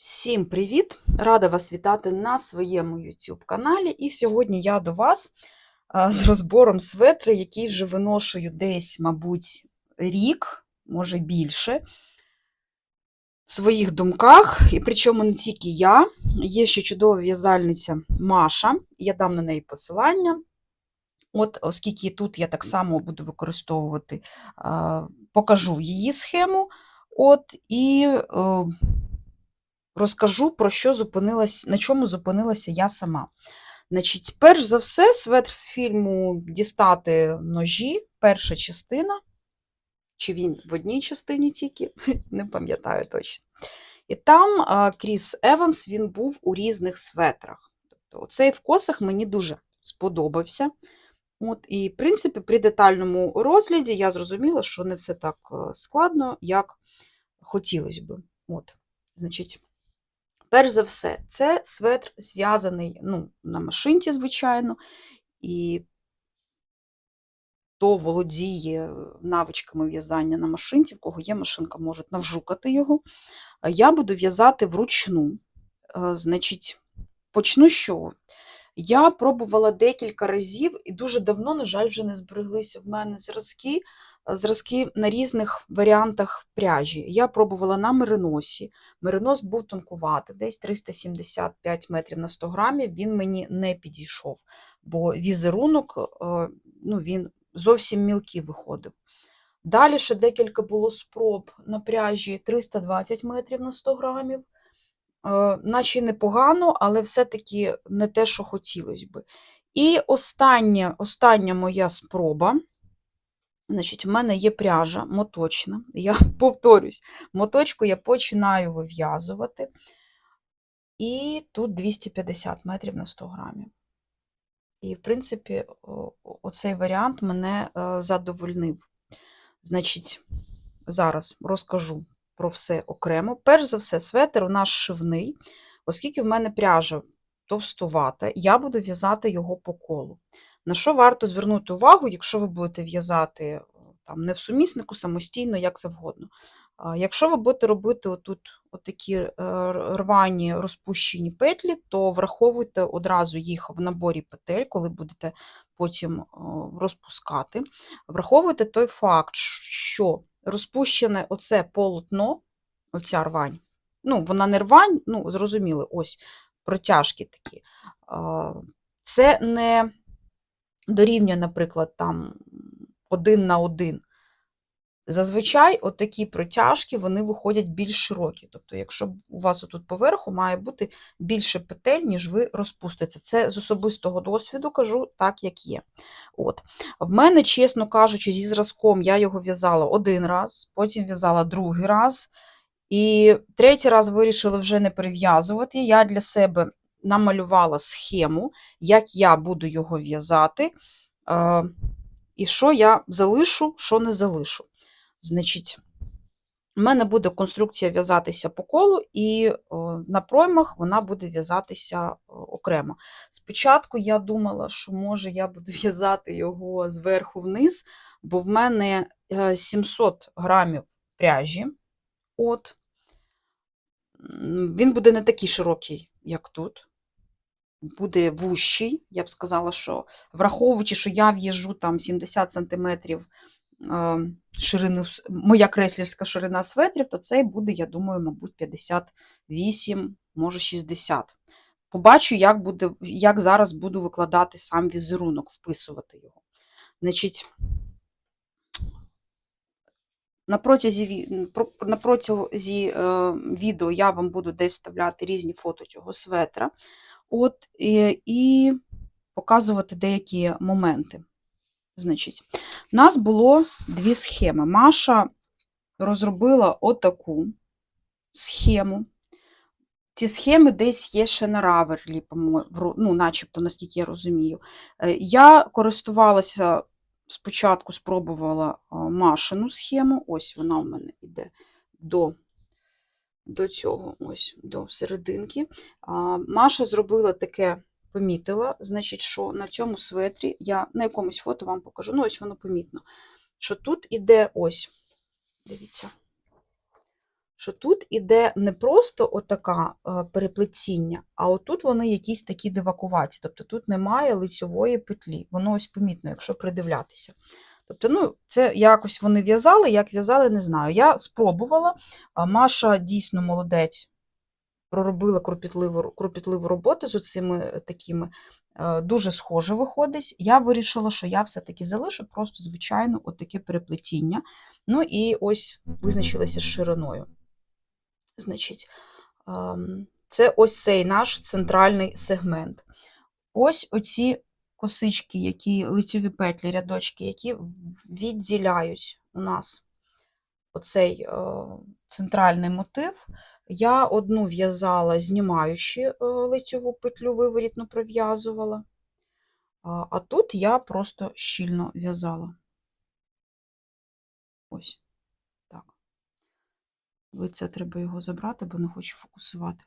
Всім привіт! Рада вас вітати на своєму YouTube каналі. І сьогодні я до вас з розбором светра, який вже виношую десь, мабуть, рік, може більше, в своїх думках. І причому не тільки я, є ще чудова в'язальниця Маша, я дам на неї посилання. От, оскільки тут я так само буду використовувати, покажу її схему. От, і е, розкажу, про що зупинилась, на чому зупинилася я сама. Значить, перш за все, светр з фільму Дістати ножі, перша частина, чи він в одній частині тільки, не пам'ятаю точно. І там Кріс Еванс він був у різних светрах. Тобто, оцей в косах мені дуже сподобався. От, І, в принципі, при детальному розгляді я зрозуміла, що не все так е, складно, як хотілося би. От, значить, Перш за все, це светр зв'язаний ну, на машинці, звичайно, і хто володіє навичками в'язання на машинці, в кого є машинка, можуть навжукати його. Я буду в'язати вручну. Е, Значить, почну з чого? Я пробувала декілька разів, і дуже давно, на жаль, вже не збереглися в мене зразки, зразки на різних варіантах пряжі. Я пробувала на мериносі. Меринос був тонкуватий, десь 375 метрів на 100 грамів. Він мені не підійшов, бо візерунок е, ну, він зовсім мілкий виходив. Далі ще декілька було спроб на пряжі 320 метрів на 100 грамів. Е, Наче непогано, але все-таки не те, що хотілося би. І остання, остання моя спроба. Значить, в мене є пряжа моточна. Я повторюсь, моточку я починаю вив'язувати. І тут 250 метрів на 100 грамів. І, в принципі, оцей варіант мене е, задовольнив. Значить, зараз розкажу про все окремо. Перш за все, светр у нас шивний, оскільки в мене пряжа товстувата, я буду в'язати його по колу. На що варто звернути увагу, якщо ви будете в'язати е, там, не в суміснику, самостійно, як завгодно. Якщо ви будете робити отут отакі е, рвані розпущені петлі, то враховуйте одразу їх в наборі петель, коли будете потім розпускати. Враховуйте той факт, що розпущене оце полотно, оця рвань, ну, вона не рвань, ну, зрозуміли, ось протяжки такі. Це не дорівнює, наприклад, там один на один. Зазвичай отакі протяжки вони виходять більш широкі. Тобто, якщо у вас отут поверху має бути більше петель, ніж ви розпустите. Це з особистого досвіду кажу так, як є. От. В мене, чесно кажучи, зі зразком я його в'язала один раз, потім в'язала другий раз. І третій раз вирішила вже не перев'язувати. Я для себе намалювала схему, як я буду його в'язати, е, і що я залишу, що не залишу. Значить, у мене буде конструкція в'язатися по колу, і о, на проймах вона буде в'язатися о, окремо. Спочатку я думала, що може я буду в'язати його зверху вниз, бо в мене е, 700 грамів пряжі. От. Він буде не такий широкий, як тут. Буде вущий. Я б сказала, що враховуючи, що я в'їжджу там 70 см ширину, моя креслерська ширина светрів, то цей буде, я думаю, мабуть, 58, може 60. Побачу, як, буде, як зараз буду викладати сам візерунок, вписувати його. Значить, на протязі, на протязі е, відео я вам буду десь вставляти різні фото цього светра. От, і, і показувати деякі моменти. Значить, у нас було дві схеми. Маша розробила отаку схему. Ці схеми десь є ще на Раверлі, ну, начебто, наскільки я розумію. Е, Я користувалася спочатку, спробувала Машину схему. Ось вона у мене йде до, до цього, ось до серединки. А, Маша зробила таке помітила, значить, що на цьому светрі, я на якомусь фото вам покажу, ну ось воно помітно, що тут іде ось, дивіться, що тут іде не просто отака е, переплетіння, а отут вони якісь такі дивакуваті. Тобто тут немає лицьової петлі. Воно ось помітно, якщо придивлятися. Тобто, ну, це якось вони в'язали, як в'язали, не знаю. Я спробувала. а Маша дійсно молодець, проробила кропітливу, кропітливу роботу з оцими такими. е, Дуже схоже виходить. Я вирішила, що я все-таки залишу просто звичайно отаке переплетіння. Ну і ось визначилася з шириною. Значить, це ось цей наш центральний сегмент. Ось оці косички, які лицьові петлі, рядочки, які відділяють у нас оцей е, центральний мотив. Я одну в'язала, знімаючи е, лицьову петлю, виворітно пров'язувала, а, а тут я просто щільно в'язала. Ось так. Лице треба його забрати, бо не хочу фокусувати.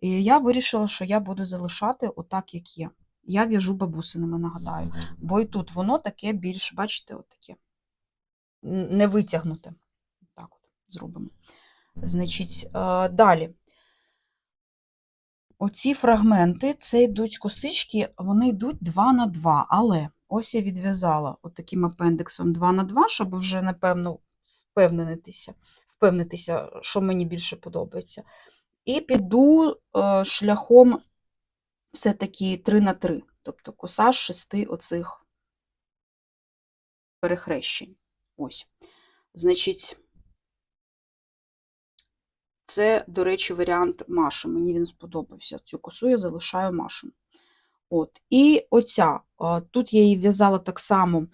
І я вирішила, що я буду залишати отак, як є. Я в'яжу бабусинами, нагадаю. Бо і тут воно таке більш, бачите, отаке. н- Не витягнуте. Так от зробимо. Значить, е, далі. Оці фрагменти, це йдуть косички, вони йдуть 2 на 2, але ось я відв'язала таким апендексом 2 на 2, щоб вже, напевно, впевнитися, впевнитися, що мені більше подобається. І піду е, шляхом все-таки 3 на 3, тобто коса з шести оцих перехрещень. Ось. Значить, це, до речі, варіант Маші. Мені він сподобався. Цю косу я залишаю Машину. От. І оця. Тут я її в'язала так само,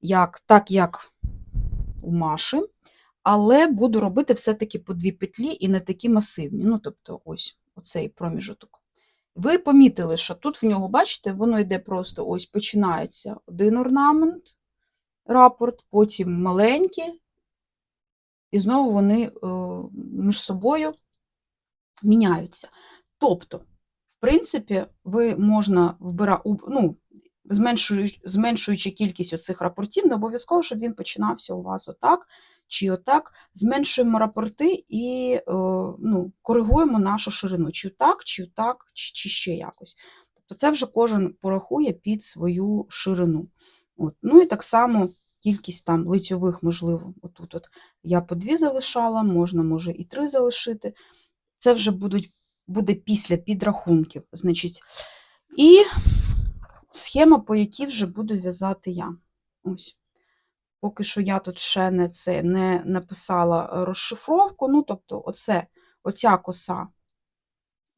як, так, як у Маші, але буду робити все-таки по дві петлі і не такі масивні. Ну, тобто, ось оцей проміжуток. Ви помітили, що тут в нього, бачите, воно йде просто ось починається один орнамент, рапорт, потім маленький, і знову вони е, між собою міняються. Тобто, в принципі, ви можна вбирати, ну, зменшуючи кількість оцих рапортів, не обов'язково, щоб він починався у вас отак чи отак. Зменшуємо рапорти і е, ну, коригуємо нашу ширину, чи отак, чи отак, чи, чи ще якось. Тобто це вже кожен порахує під свою ширину. От. Ну і так само кількість там лицьових, можливо, отут от я по дві залишала, можна, може, і три залишити. Це вже будуть, буде після підрахунків. Значить, і схема, по якій вже буду в'язати я. Ось. Поки що я тут ще не це не написала розшифровку. Ну, тобто, оце, оця коса,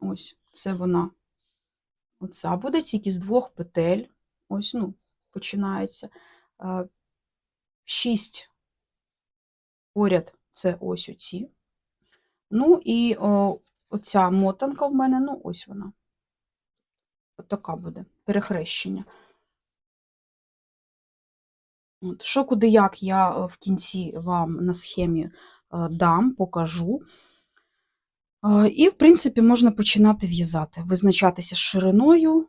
ось, це вона. Оця буде тільки з двох петель. Ось, ну, починається. Е, Шість поряд це ось оці. Ну і о, оця мотанка в мене, ну, ось вона. От така буде перехрещення. Що куди як я е, в кінці вам на схемі е, дам, покажу. Е, І, в принципі, можна починати в'язати, визначатися з шириною,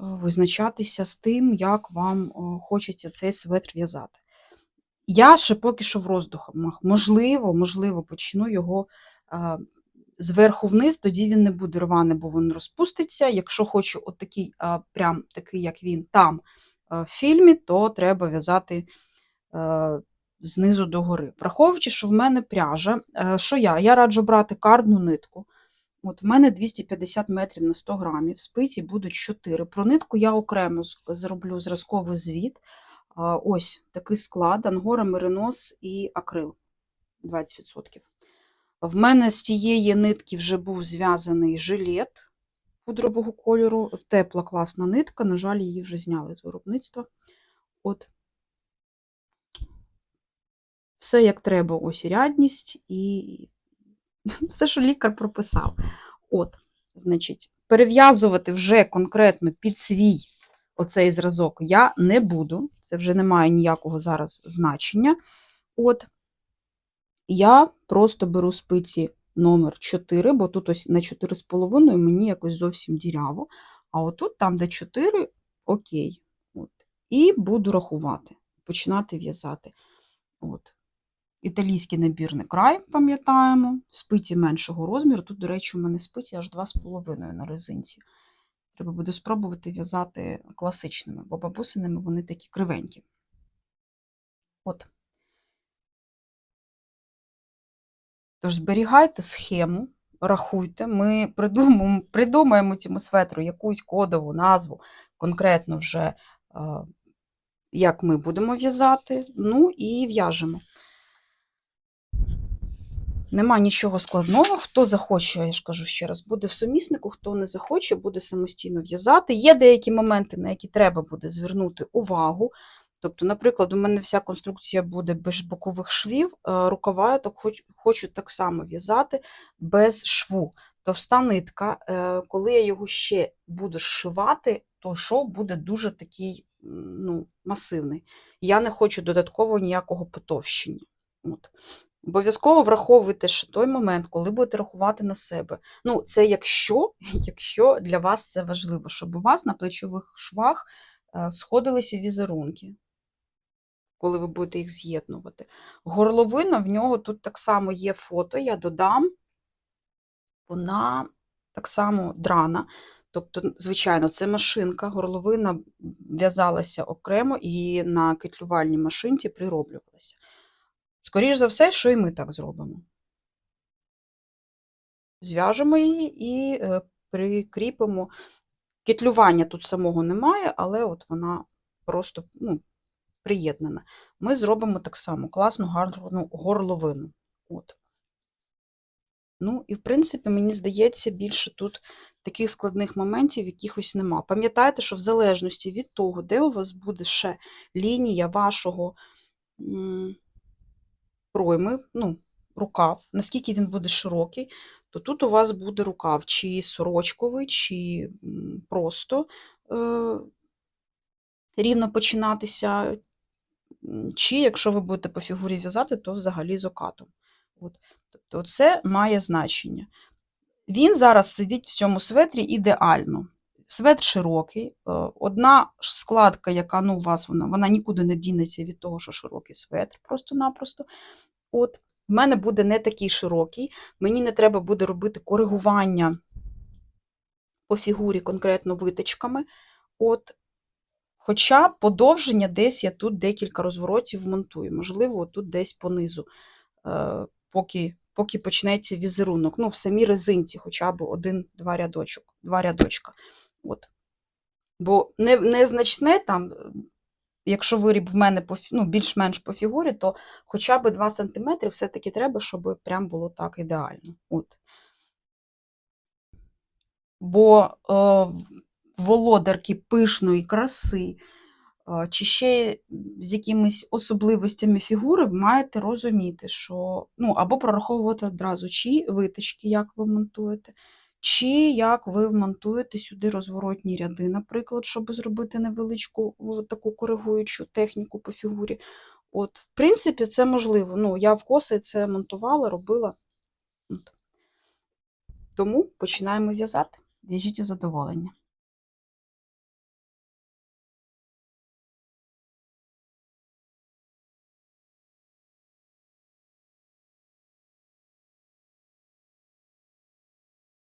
визначатися з тим, як вам хочеться цей светр в'язати. Я ще поки що в роздухах. Можливо, можливо, почну його зверху вниз, тоді він не буде рваний, бо він розпуститься. Якщо хочу отакий, прям такий, як він там в фільмі, то треба в'язати е, знизу до гори. Враховуючи, що в мене пряжа, е, що я? Я раджу брати кардну нитку. От в мене 250 метрів на 100 грамів, спиці будуть 4. Про нитку я окремо зроблю зразковий звіт. Ось такий склад: ангора, меринос і акрил 20%. В мене з цієї нитки вже був зв'язаний жилет пудрового кольору, тепла класна нитка, на жаль, її вже зняли з виробництва. От. Все як треба, ось і рядність, і все, що лікар прописав. От, значить, перев'язувати вже конкретно під свій оцей зразок я не буду. Це вже не має ніякого зараз значення. От, я просто беру спиці номер 4, бо тут ось на 4,5 мені якось зовсім діряво. А отут, там, де 4, окей. От. І буду рахувати, починати в'язати. От. Італійський набірний край, пам'ятаємо, спиці меншого розміру. Тут, до речі, у мене спиці аж 2,5 на резинці. Треба буде спробувати в'язати класичними, бо бабусиними вони такі кривенькі. От. Тож зберігайте схему, рахуйте. Ми придумаємо, придумаємо цьому светру якусь кодову назву, конкретно вже, е, як ми будемо в'язати, ну і в'яжемо. Нема нічого складного. Хто захоче, я ж кажу ще раз, буде в суміснику, хто не захоче, буде самостійно в'язати. Є деякі моменти, на які треба буде звернути увагу. Тобто, наприклад, у мене вся конструкція буде без бокових швів, е, рукава я так хочу, хочу так само в'язати без шву. Товста нитка, е, коли я його ще буду зшивати, то шов буде дуже такий ну, масивний. Я не хочу додатково ніякого потовщення. От. Обов'язково враховуйте ще той момент, коли будете рахувати на себе. Ну, це якщо, якщо для вас це важливо, щоб у вас на плечових швах е, сходилися візерунки, коли ви будете їх з'єднувати. Горловина в нього тут так само є фото, я додам. Вона так само драна. Тобто, звичайно, це машинка, горловина в'язалася окремо і на кетлювальній машинці прироблювалася. Скоріше за все, що і ми так зробимо. Зв'яжемо її і е, прикріпимо. Кетлювання тут самого немає, але от вона просто ну, приєднана. Ми зробимо так само класну гарну горловину. От. Ну, і, в принципі, мені здається, більше тут таких складних моментів якихось нема. Пам'ятайте, що в залежності від того, де у вас буде ще лінія вашого пройми, ну, рукав, наскільки він буде широкий, то тут у вас буде рукав чи сорочковий, чи просто е, рівно починатися, чи якщо ви будете по фігурі в'язати, то взагалі з окатом. От. Тобто це має значення. Він зараз сидить в цьому светрі ідеально. Светр широкий, е, одна складка, яка ну, у вас вона, вона нікуди не дінеться від того, що широкий светр, просто-напросто. От, в мене буде не такий широкий, мені не треба буде робити коригування по фігурі конкретно витичками. От, Хоча подовження десь я тут декілька розворотів вмонтую, можливо, тут десь понизу, е, поки поки почнеться візерунок. Ну, в самій резинці хоча б один-два рядочок, два рядочка. От. Бо не, незначне там, якщо виріб в мене по, ну, більш-менш по фігурі, то хоча б 2 см все-таки треба, щоб прям було так ідеально. От. Бо е, володарки пишної краси, е, чи ще з якимись особливостями фігури, маєте розуміти, що ну, або прораховувати одразу, чи витички, як ви монтуєте, чи як ви вмонтуєте сюди розворотні ряди, наприклад, щоб зробити невеличку таку коригуючу техніку по фігурі. От, В принципі, це можливо. Ну, Я в коси це монтувала, робила. От. Тому починаємо в'язати. В'яжіть задоволення.